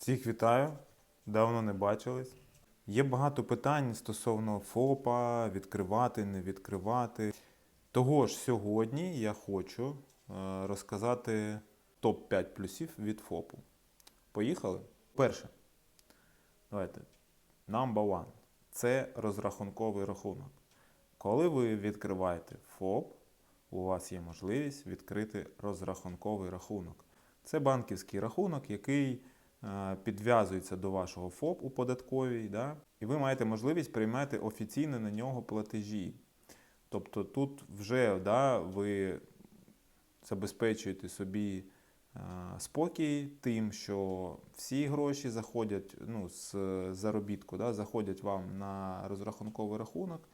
Всіх вітаю, давно не бачились. Є багато питань стосовно ФОПа, відкривати, не відкривати. Того ж сьогодні я хочу е, розказати топ-5 плюсів від ФОПу. Поїхали? Перше. Давайте. Number one. Це розрахунковий рахунок. Коли ви відкриваєте ФОП, у вас є можливість відкрити розрахунковий рахунок. Це банківський рахунок, який підв'язується до вашого ФОП у податковій, да? і ви маєте можливість приймати офіційно на нього платежі. Тобто тут вже да, ви забезпечуєте собі е, спокій тим, що всі гроші заходять ну, з заробітку, да, заходять вам на розрахунковий рахунок,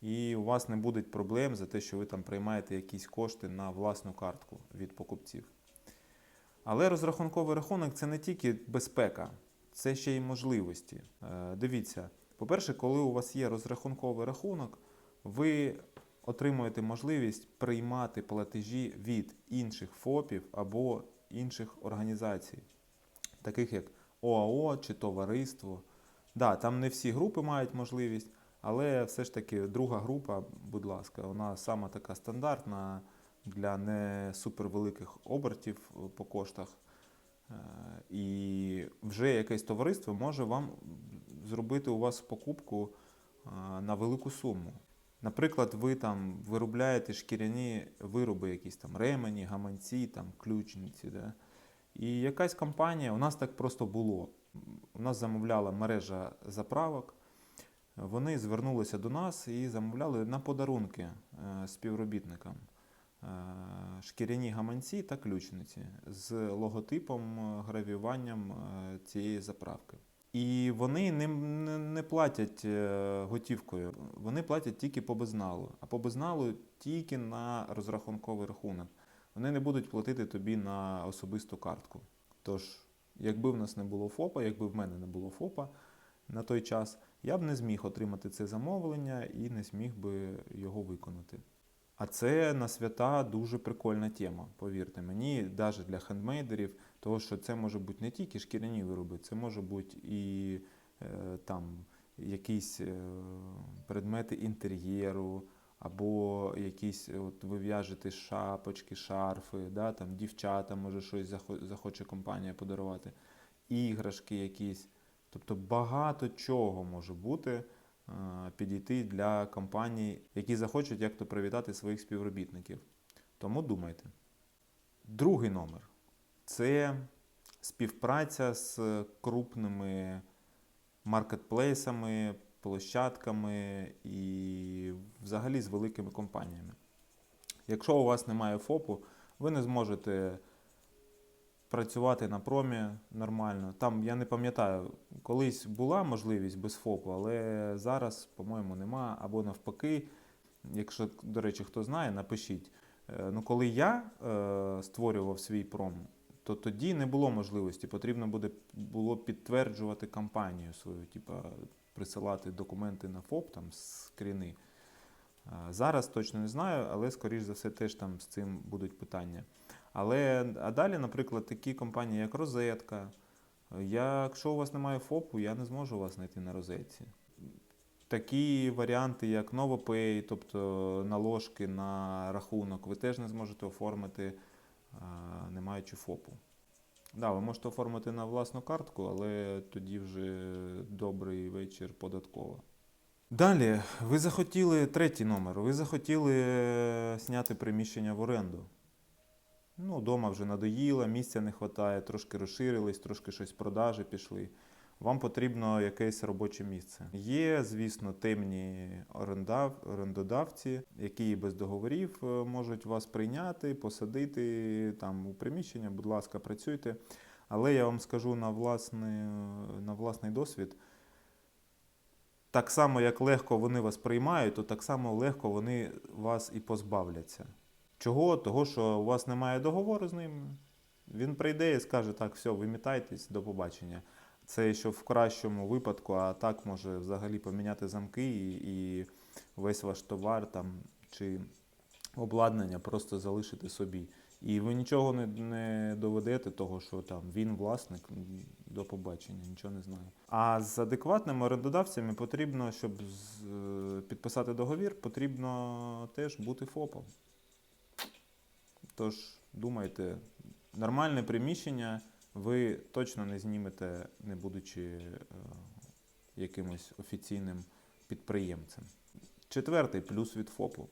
і у вас не буде проблем за те, що ви там приймаєте якісь кошти на власну картку від покупців. Але розрахунковий рахунок це не тільки безпека, це ще й можливості. Е, Дивіться, по-перше, коли у вас є розрахунковий рахунок, ви отримуєте можливість приймати платежі від інших ФОПів або інших організацій, таких як ОАО чи товариство. Да, там не всі групи мають можливість, але все ж таки друга група, будь ласка, вона сама така стандартна для не супервеликих обертів е, по коштах. Е, І вже якесь товариство може вам зробити у вас покупку е, на велику суму. Наприклад, ви там виробляєте шкіряні вироби, якісь там ремені, гаманці, там ключниці. Да? І якась компанія, у нас так просто було. У нас замовляла мережа заправок. Вони звернулися до нас і замовляли на подарунки співробітникам шкіряні гаманці та ключниці з логотипом, е, гравіюванням е, цієї заправки. І вони не, не, платять е, готівкою, вони платять тільки по безналу, а по безналу тільки на розрахунковий рахунок. Вони не будуть платити тобі на особисту картку. Тож, якби в нас не було ФОПа, якби в мене не було ФОПа на той час, я б не зміг отримати це замовлення і не зміг би його виконати. А це на свята дуже прикольна тема, повірте мені, навіть для хендмейдерів, тому що це може бути не тільки шкіряні вироби, це може бути і е, там якісь е, предмети інтер'єру, або якісь, от ви в'яжете шапочки, шарфи, да, там дівчата, може щось захо- захоче компанія подарувати, іграшки якісь. Тобто багато чого може бути підійти для компаній, які захочуть як-то привітати своїх співробітників. Тому думайте. Другий номер це співпраця з крупними маркетплейсами, площадками і взагалі з великими компаніями. Якщо у вас немає ФОПу, ви не зможете працювати на промі нормально. Там я не пам'ятаю, колись була можливість без ФОПу, але зараз, по-моєму, нема. Або навпаки, якщо, до речі, хто знає, напишіть. Е, Ну, коли я е, створював свій пром, то тоді не було можливості. Потрібно буде було підтверджувати кампанію свою, типа присилати документи на ФОП, там скріни. Е, Зараз точно не знаю, але скоріш за все теж там з цим будуть питання. Але а далі, наприклад, такі компанії, як Розетка. Якщо у вас немає ФОПу, я не зможу вас знайти на розетці. Такі варіанти, як NovoPay, тобто наложки на рахунок, ви теж не зможете оформити, не маючи ФОПу. Да, ви можете оформити на власну картку, але тоді вже добрий вечір податкова. Далі, ви захотіли третій номер. Ви захотіли е, зняти приміщення в оренду. Ну, вдома вже надоїло, місця не вистачає, трошки розширились, трошки щось продажі пішли. Вам потрібно якесь робоче місце. Є, звісно, темні орендав, орендодавці, які без договорів е, можуть вас прийняти, посадити там у приміщення, будь ласка, працюйте. Але я вам скажу на власний, на власний досвід. Так само, як легко вони вас приймають, то так само легко вони вас і позбавляться. Чого? Того, що у вас немає договору з ним. Він прийде і скаже, так, все, вимітайтесь, до побачення. Це що в кращому випадку, а так може взагалі поміняти замки і, і весь ваш товар там, чи обладнання просто залишити собі. І ви нічого не, не доведете, того, що там він власник, до побачення, нічого не знаю. А з адекватними орендодавцями потрібно, щоб з- е, підписати договір, потрібно теж бути ФОПом. Тож думайте, нормальне приміщення ви точно не знімете, не будучи е, якимось офіційним підприємцем. Четвертий плюс від ФОПу.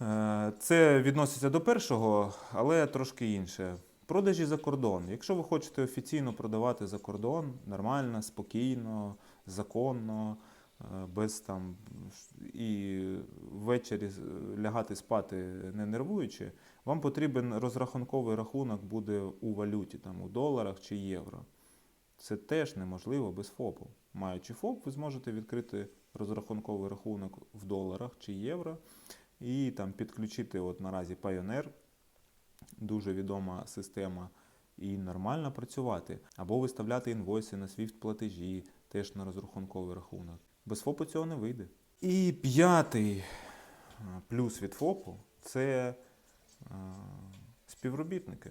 Е, Це відноситься до першого, але трошки інше. Продажі за кордон. Якщо ви хочете офіційно продавати за кордон, нормально, спокійно, законно, без там і ввечері лягати спати не нервуючи, вам потрібен розрахунковий рахунок буде у валюті, там у доларах чи євро. Це теж неможливо без ФОПу. Маючи ФОП, ви зможете відкрити розрахунковий рахунок в доларах чи євро і там підключити от наразі Pioneer, дуже відома система, і нормально працювати. Або виставляти інвойси на SWIFT платежі, теж на розрахунковий рахунок. Без ФОПу цього не вийде. І п'ятий плюс від ФОПу це а, співробітники.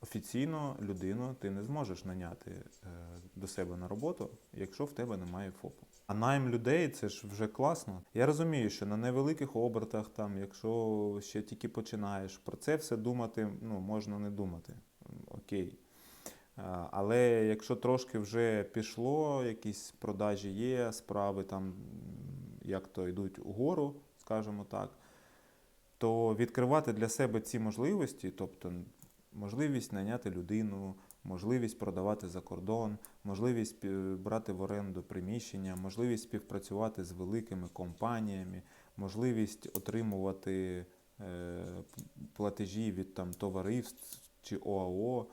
Офіційно людину ти не зможеш наняти е, до себе на роботу, якщо в тебе немає ФОПу. А найм людей це ж вже класно. Я розумію, що на невеликих обертах, там, якщо ще тільки починаєш, про це все думати ну, можна не думати. Окей. А, Але якщо трошки вже пішло, якісь продажі є, справи там як то йдуть угору, скажімо так, то відкривати для себе ці можливості, тобто можливість найняти людину, можливість продавати за кордон, можливість брати в оренду приміщення, можливість співпрацювати з великими компаніями, можливість отримувати е, платежі від там, товариств чи ОАО.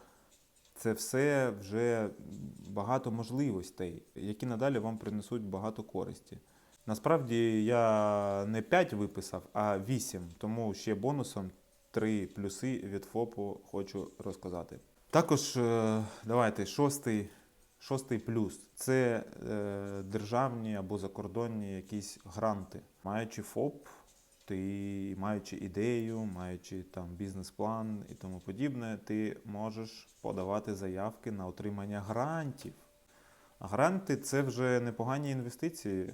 Це все вже багато можливостей, які надалі вам принесуть багато користі. Насправді я не 5 виписав, а 8, тому ще бонусом 3 плюси від ФОПу хочу розказати. Також е, давайте шостий, шостий плюс це е, державні або закордонні якісь гранти. Маючи ФОП, ти маючи ідею, маючи там бізнес-план і тому подібне, ти можеш подавати заявки на отримання грантів. А гранти це вже непогані інвестиції,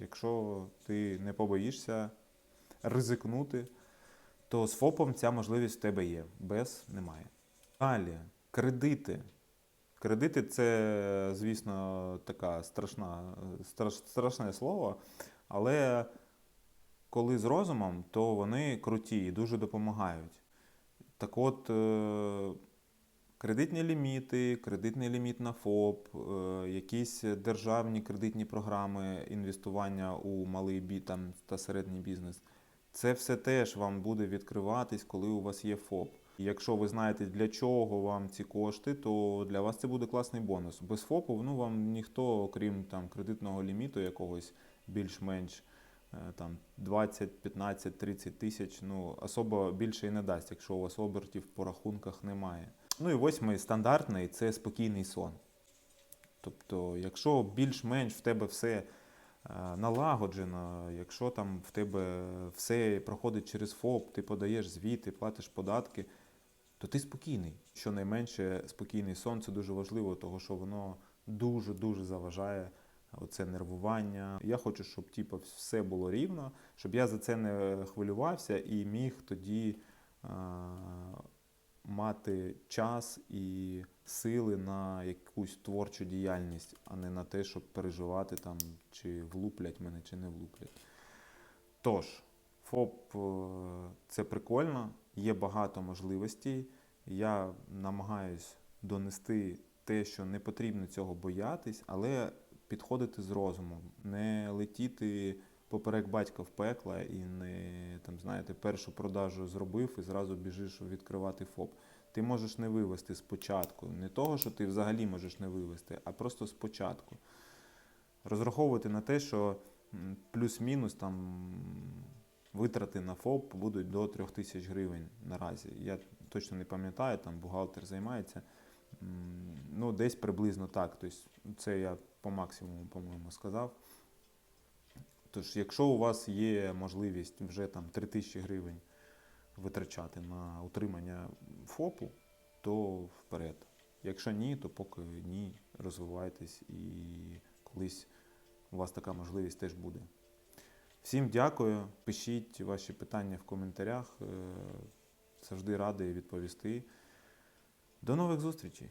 якщо ти не побоїшся ризикнути, то з ФОПом ця можливість в тебе є, без немає. Далі, кредити. Кредити це, звісно, така страшна, страш, страшне слово, але коли з розумом, то вони круті і дуже допомагають. Так от, е, кредитні ліміти, кредитний ліміт на ФОП, е, якісь державні кредитні програми інвестування у малий там, та середній бізнес. Це все теж вам буде відкриватись, коли у вас є ФОП. І якщо ви знаєте, для чого вам ці кошти, то для вас це буде класний бонус. Без ФОПу ну, вам ніхто, окрім там, кредитного ліміту якогось більш-менш там, 20, 15, 30 тисяч, ну, особо більше і не дасть, якщо у вас обертів по рахунках немає. Ну і восьмий стандартний це спокійний сон. Тобто, якщо більш-менш в тебе все е, налагоджено, якщо там в тебе все проходить через ФОП, ти подаєш звіти, платиш податки, то ти спокійний. Щонайменше спокійний сон це дуже важливо, тому що воно дуже-дуже заважає оце нервування. Я хочу, щоб типу, все було рівно, щоб я за це не хвилювався і міг тоді е, мати час і сили на якусь творчу діяльність, а не на те, щоб переживати там, чи влуплять мене, чи не влуплять. Тож, ФОП е, це прикольно, є багато можливостей. Я намагаюсь донести те, що не потрібно цього боятись, але підходити з розумом, не летіти поперек батька в пекла і не там, знаєте, першу продажу зробив і зразу біжиш відкривати ФОП. Ти можеш не вивести спочатку. Не того, що ти взагалі можеш не вивести, а просто спочатку. Розраховувати на те, що плюс-мінус там витрати на ФОП будуть до 3 тисяч гривень наразі. Я точно не пам'ятаю, там бухгалтер займається. Ну, десь приблизно так. Тобто, це я по максимуму, по-моєму, сказав. Тож, якщо у вас є можливість вже там 3 тисячі гривень витрачати на утримання ФОПу, то вперед. Якщо ні, то поки ні, розвивайтесь і колись у вас така можливість теж буде. Всім дякую. Пишіть ваші питання в коментарях. Е, Завжди радий відповісти. До нових зустрічей!